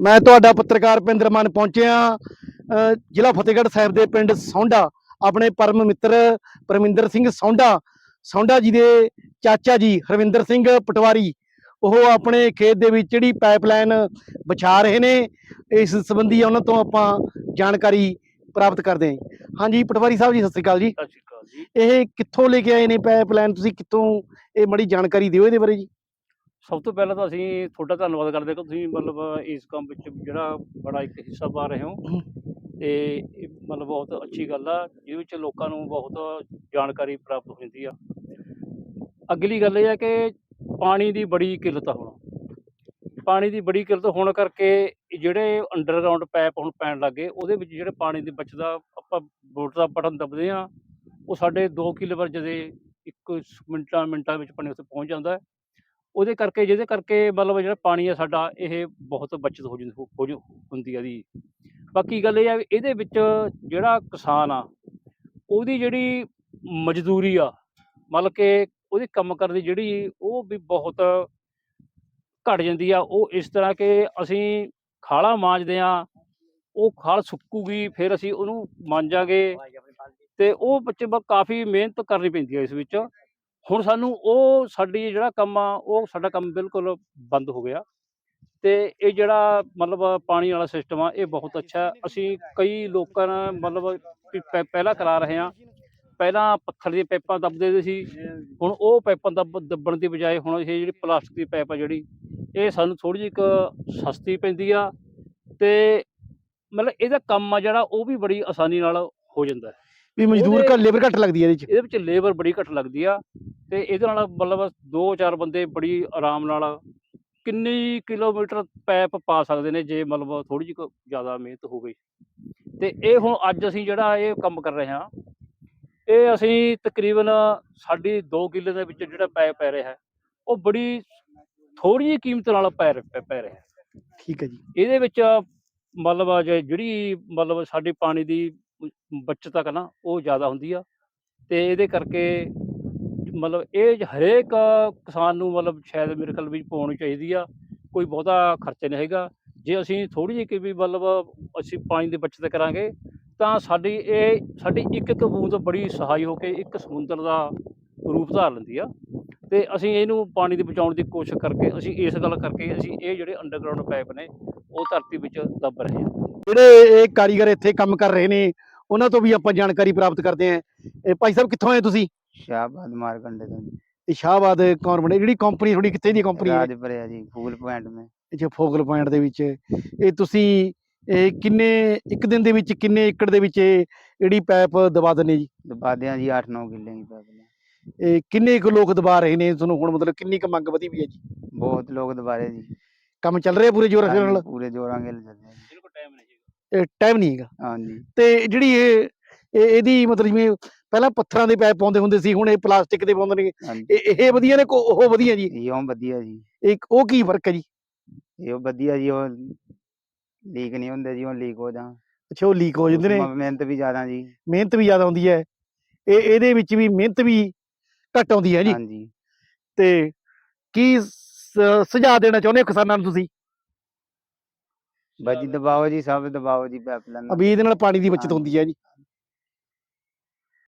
ਮੈਂ ਤੁਹਾਡਾ ਪੱਤਰਕਾਰ ਪਿੰਦਰ ਮਨ ਪਹੁੰਚਿਆ। ਜ਼ਿਲ੍ਹਾ ਫਤਿਹਗੜ੍ਹ ਸਾਹਿਬ ਦੇ ਪਿੰਡ ਸੌਂਡਾ ਆਪਣੇ ਪਰਮ ਮਿੱਤਰ ਪਰਮਿੰਦਰ ਸਿੰਘ ਸੌਂਡਾ ਸੌਂਡਾ ਜੀ ਦੇ ਚਾਚਾ ਜੀ ਹਰਵਿੰਦਰ ਸਿੰਘ ਪਟਵਾਰੀ ਉਹ ਆਪਣੇ ਖੇਤ ਦੇ ਵਿੱਚ ਜਿਹੜੀ ਪਾਈਪਲਾਈਨ ਵਿਛਾ ਰਹੇ ਨੇ ਇਸ ਸੰਬੰਧੀ ਉਹਨਾਂ ਤੋਂ ਆਪਾਂ ਜਾਣਕਾਰੀ ਪ੍ਰਾਪਤ ਕਰਦੇ ਹਾਂ ਹਾਂਜੀ ਪਟਵਾਰੀ ਸਾਹਿਬ ਜੀ ਸਤਿ ਸ੍ਰੀ ਅਕਾਲ ਜੀ। ਸਤਿ ਸ਼੍ਰੀ ਅਕਾਲ ਜੀ। ਇਹ ਕਿੱਥੋਂ ਲੈ ਕੇ ਆਏ ਨੇ ਪਾਈਪਲਾਈਨ? ਤੁਸੀਂ ਕਿੱਥੋਂ ਇਹ ਮੜੀ ਜਾਣਕਾਰੀ ਦਿਓ ਇਹਦੇ ਬਾਰੇ ਜੀ। ਸਭ ਤੋਂ ਪਹਿਲਾਂ ਤਾਂ ਅਸੀਂ ਤੁਹਾਡਾ ਧੰਨਵਾਦ ਕਰਦੇ ਹਾਂ ਕਿ ਤੁਸੀਂ ਮਤਲਬ ਇਸ ਕੰਮ ਵਿੱਚ ਜਿਹੜਾ ਬੜਾ ਇੱਕ ਹਿੱਸਾ ਪਾ ਰਹੇ ਹੋ। ਤੇ ਇਹ ਮਤਲਬ ਬਹੁਤ ਅੱਛੀ ਗੱਲ ਆ ਜਿਹਦੇ ਵਿੱਚ ਲੋਕਾਂ ਨੂੰ ਬਹੁਤ ਜਾਣਕਾਰੀ ਪ੍ਰਾਪਤ ਹੋ ਜਾਂਦੀ ਆ। ਅਗਲੀ ਗੱਲ ਇਹ ਹੈ ਕਿ ਪਾਣੀ ਦੀ ਬੜੀ ਕਿੱਲਤ ਆ ਹੁਣ। ਪਾਣੀ ਦੀ ਬੜੀ ਕਿੱਲਤ ਹੋਣ ਕਰਕੇ ਜਿਹੜੇ ਅੰਡਰਗਰਾਉਂਡ ਪਾਈਪ ਹੁਣ ਪੈਣ ਲੱਗੇ ਉਹਦੇ ਵਿੱਚ ਜਿਹੜੇ ਪਾਣੀ ਦੀ ਬਚਦਾ ਆਪਾਂ ਬੋਟ ਦਾ ਬਟਨ ਦਬਦੇ ਆ ਉਹ ਸਾਡੇ 2 ਕਿਲੋਮੀਟਰ ਜਦੇ ਇੱਕ ਮਿੰਟਾਂ ਮਿੰਟਾਂ ਵਿੱਚ ਪਾਣੀ ਉੱਥੇ ਪਹੁੰਚ ਜਾਂਦਾ ਹੈ। ਉਹਦੇ ਕਰਕੇ ਜਿਹਦੇ ਕਰਕੇ ਮਤਲਬ ਜਿਹੜਾ ਪਾਣੀ ਆ ਸਾਡਾ ਇਹ ਬਹੁਤ ਬਚਤ ਹੋ ਜਾਂਦੀ ਹੋ ਜਾ- ਹੁੰਦੀ ਆ ਦੀ ਬਾਕੀ ਗੱਲ ਇਹ ਆ ਵੀ ਇਹਦੇ ਵਿੱਚ ਜਿਹੜਾ ਕਿਸਾਨ ਆ ਉਹਦੀ ਜਿਹੜੀ ਮਜ਼ਦੂਰੀ ਆ ਮਤਲਬ ਕਿ ਉਹਦੀ ਕੰਮ ਕਰਨ ਦੀ ਜਿਹੜੀ ਉਹ ਵੀ ਬਹੁਤ ਘਟ ਜਾਂਦੀ ਆ। ਉਹ ਇਸ ਤਰ੍ਹਾਂ ਕਿ ਅਸੀਂ ਖਾਲਾ ਮਾਂਜਦੇ ਆ ਉਹ ਖਾਲ ਸੁੱਕੂਗੀ ਫਿਰ ਅਸੀਂ ਉਹਨੂੰ ਮਾਂਜਾਂਗੇ ਤੇ ਉਹ ਬੱਚੇ ਕਾਫੀ ਮਿਹਨਤ ਕਰਨੀ ਪੈਂਦੀ ਹੈ ਇਸ ਵਿੱਚ। ਹੁਣ ਸਾਨੂੰ ਉਹ ਸਾਡੀ ਜਿਹੜਾ ਕੰਮ ਆ ਉਹ ਸਾਡਾ ਕੰਮ ਬਿਲਕੁਲ ਬੰਦ ਹੋ ਗਿਆ। ਤੇ ਇਹ ਜਿਹੜਾ ਮਤਲਬ ਪਾਣੀ ਵਾਲਾ ਸਿਸਟਮ ਆ ਇਹ ਬਹੁਤ ਅੱਛਾ। ਅਸੀਂ ਕਈ ਲੋਕਾਂ ਨਾਲ ਮਤਲਬ ਪਹਿਲਾਂ ਕਰਾ ਰਹੇ ਹਾਂ ਪਹਿਲਾਂ ਪੱਥਰ ਦੀਆਂ ਪਾਈਪਾਂ ਦੱਬਦੇ ਸੀ। ਹੁਣ ਉਹ ਪਾਈਪਾਂ ਦੱਬ ਦੱਬਣ ਦੀ ਬਜਾਏ ਹੁਣ ਇਹ ਜਿਹੜੀ ਪਲਾਸਟਿਕ ਦੀ ਪਾਈਪ ਆ ਜਿਹੜੀ ਇਹ ਸਾਨੂੰ ਥੋੜੀ ਜਿਹੀ ਇੱਕ ਸਸਤੀ ਪੈਂਦੀ ਆ। ਤੇ ਮਤਲਬ ਇਹਦਾ ਕੰਮ ਆ ਜਿਹੜਾ ਉਹ ਵੀ ਬੜੀ ਆਸਾਨੀ ਨਾਲ ਹੋ ਜਾਂਦਾ ਹੈ। ਵੀ ਮਜ਼ਦੂਰ ਘੱਟ ਲੇਬਰ ਘੱਟ ਲੱਗਦੀ ਹੈ ਇਹਦੇ ਚ। ਇਹਦੇ ਵਿੱਚ ਲੇਬਰ ਬੜੀ ਘੱਟ ਲੱਗਦੀ ਆ ਤੇ ਇਹਦੇ ਨਾਲ ਮਤਲਬ ਦੋ ਚਾਰ ਬੰਦੇ ਬੜੀ ਆਰਾਮ ਨਾਲ ਕਿੰਨੀ ਕਿਲੋਮੀਟਰ ਪੈਪ ਪਾ ਸਕਦੇ ਨੇ ਜੇ ਮਤਲਬ ਥੋੜੀ ਜਿਹੀ ਜ਼ਿਆਦਾ ਮਿਹਨਤ ਹੋਵੇ। ਤੇ ਇਹ ਹੁਣ ਅੱਜ ਅਸੀਂ ਜਿਹੜਾ ਇਹ ਕੰਮ ਕਰ ਰਹੇ ਹਾਂ ਇਹ ਅਸੀਂ ਤਕਰੀਬਨ ਸਾਡੀ 2 ਕਿੱਲੇ ਦੇ ਵਿੱਚ ਜਿਹੜਾ ਪੈਪ ਪੈ ਰਿਹਾ ਹੈ ਉਹ ਬੜੀ ਥੋੜੀ ਜਿਹੀ ਕੀਮਤ ਨਾਲ ਪੈ ਪੈ ਰਿਹਾ। ਹੈ ਠੀਕ ਹੈ ਜੀ। ਇਹਦੇ ਵਿੱਚ ਮਤਲਬ ਜਿਹੜੀ ਮਤਲਬ ਸਾਡੀ ਪਾਣੀ ਦੀ ਬੱਚਤ ਆ ਨਾ ਉਹ ਜ਼ਿਆਦਾ ਹੁੰਦੀ ਆ। ਤੇ ਇਹਦੇ ਕਰਕੇ ਮਤਲਬ ਇਹ ਹਰੇਕ ਕਿਸਾਨ ਨੂੰ ਮਤਲਬ ਸ਼ਾਇਦ ਮੇਰੇ ਖਿਆਲ ਵਿੱਚ ਪਾਉਣੀ ਚਾਹੀਦੀ ਆ। ਕੋਈ ਬਹੁਤਾ ਖਰਚਾ ਨਹੀਂ ਹੈਗਾ। ਜੇ ਅਸੀਂ ਥੋੜੀ ਜਿਹੀ ਕਿ ਵੀ ਮਤਲਬ ਅਸੀਂ ਪਾਣੀ ਦੀ ਬਚਤ ਕਰਾਂਗੇ, ਤਾਂ ਸਾਡੀ ਇਹ, ਸਾਡੀ ਇੱਕ ਇੱਕ ਬੂੰਦ ਬੜੀ ਸਹਾਈ ਹੋ ਕੇ ਇੱਕ ਸਮੁੰਦਰ ਦਾ ਰੂਪ ਧਾਰ ਲੈਂਦੀ ਆ। ਤੇ ਅਸੀਂ ਇਹਨੂੰ ਪਾਣੀ ਦੀ ਬਚਾਉਣ ਦੀ ਕੋਸ਼ਿਸ਼ ਕਰਕੇ, ਅਸੀਂ ਇਸ ਗੱਲ ਕਰਕੇ ਅਸੀਂ ਇਹ ਜਿਹੜੇ ਅੰਡਰਗਰਾਉਂਡ ਪਾਈਪ ਨੇ, ਉਹ ਧਰਤੀ ਵਿੱਚ ਦੱਬ ਰਹੇ ਹਾਂ ਜਿਹੜੇ ਇਹ ਕਾਰੀਗਰ ਇੱਥੇ ਕੰਮ ਕਰ ਰਹੇ ਨੇ ਉਹਨਾਂ ਤੋਂ ਵੀ ਆਪਾਂ ਜਾਣਕਾਰੀ ਪ੍ਰਾਪਤ ਕਰਦੇ ਹਾਂ। ਇਹ ਭਾਈ ਸਾਹਿਬ ਕਿੱਥੋਂ ਆਏ ਤੁਸੀਂ? ਸ਼ਾਹਬਾਦ ਮਾਰਕੰਡੇ ਤੋਂ। ਇਹ ਸ਼ਾਹਬਾਦ ਕੌਣ ਬਣੇ? ਜਿਹੜੀ ਕੰਪਨੀ ਥੋੜੀ ਕਿੱਥੇ ਦੀ ਕੰਪਨੀ ਹੈ? ਰਾਜਪੁਰੇ ਆ ਜੀ ਫੂਲ ਪੁਆਇੰਟ ਮੇ। ਅੱਛਾ ਫੋਕਲ ਪੁਆਇੰਟ ਦੇ ਵਿੱਚ। ਇਹ ਤੁਸੀਂ ਇਹ ਕਿੰਨੇ ਇੱਕ ਦਿਨ ਦੇ ਵਿੱਚ ਕਿੰਨੇ ਏਕੜ ਦੇ ਵਿੱਚ ਇਹ ਜਿਹੜੀ ਪਾਈਪ ਦਬਾ ਦਿੰਦੇ ਜੀ? ਦਬਾਦਿਆਂ ਜੀ 8-9 ਕਿੱਲੇ ਦੀ ਪੈਪਲ ਇਹ ਕਿੰਨੇ ਕੁ ਲੋਕ ਦਬਾ ਰਹੇ ਨੇ? ਤੁਹਾਨੂੰ ਹੁਣ ਮਤਲਬ ਕਿੰਨੀ ਕੁ ਮੰਗ ਵਧੀ ਵੀ ਹੈ ਜੀ? ਬਹੁਤ ਲੋਕ ਦਬਾਰੇ ਜੀ। ਕੰਮ ਚੱਲ ਰਿਹਾ ਪੂਰੇ ਜ਼ੋਰ ਨਾਲ? ਪੂਰੇ ਜੋਰਾਂ ਨਾਲ ਆ ਜੀ। ਬਿਲਕੁਲ ਟਾਈਮ ਨਹੀਂ ਹੈਗਾ। ਹਾਂਜੀ। ਤੇ ਜਿਹੜੀ ਇਹ ਇਹ- ਇਹਦੀ ਮਤਲਬ ਜਿਵੇਂ ਪਹਿਲਾਂ ਪੱਥਰਾਂ ਦੇ ਪਾਈਪ ਪਾਉਂਦੇ ਹੁੰਦੇ ਸੀ ਹੁਣ ਇਹ ਪਲਾਸਟਿਕ ਦੇ ਪਾਉਂਦੇ ਨੇ। ਹਾਂਜੀ। ਇਹ ਇਹ ਵਧੀਆ ਨੇ ਕੋ ਉਹ ਵਧੀਆ ਜੀ? ਇਹ ਉਹ ਵਧੀਆ ਜੀ। ਇੱਕ ਉਹ ਕੀ ਫ਼ਰਕ ਹੈ ਜੀ? ਇਹ ਉਹ ਵਧੀਆ ਜੀ ਉਹ ਲੀਕ ਨਹੀਂ ਹੁੰਦੇ ਜੀ ਉਹ ਲੀਕ ਹੋ ਜਾਂ ਅੱਛਾ ਉਹ ਲੀਕ ਹੋ ਜਾਂਦੇ ਨੇ। ਮਿਹਨਤ ਵੀ ਜ਼ਿਆਦਾ ਜੀ। ਮਿਹਨਤ ਵੀ ਜ਼ਿਆਦਾ ਆਉਂਦੀ ਹੈ। ਇਹ ਇਹਦੇ ਵਿੱਚ ਵੀ ਮਿਹਨਤ ਵੀ ਘੱਟ ਆਉਂਦੀ ਹੈ ਜੀ। ਹਾਂਜੀ। ਤੇ ਕੀ ਸ- ਸੁਝਾਅ ਦੇਣਾ ਚਾਹੁੰਦੇ ਹੋ ਕਿਸਾਨਾਂ ਨੂੰ ਤੁਸੀਂ? ਬਾਜੀ ਦਬਾਓ ਜੀ ਸਭ ਦਬਾਓ ਜੀ ਪੈਪਲਾਂ ਅਬੀ ਇਹਦੇ ਨਾਲ ਪਾਣੀ ਦੀ ਬਚਤ ਹੁੰਦੀ ਹੈ ਜੀ।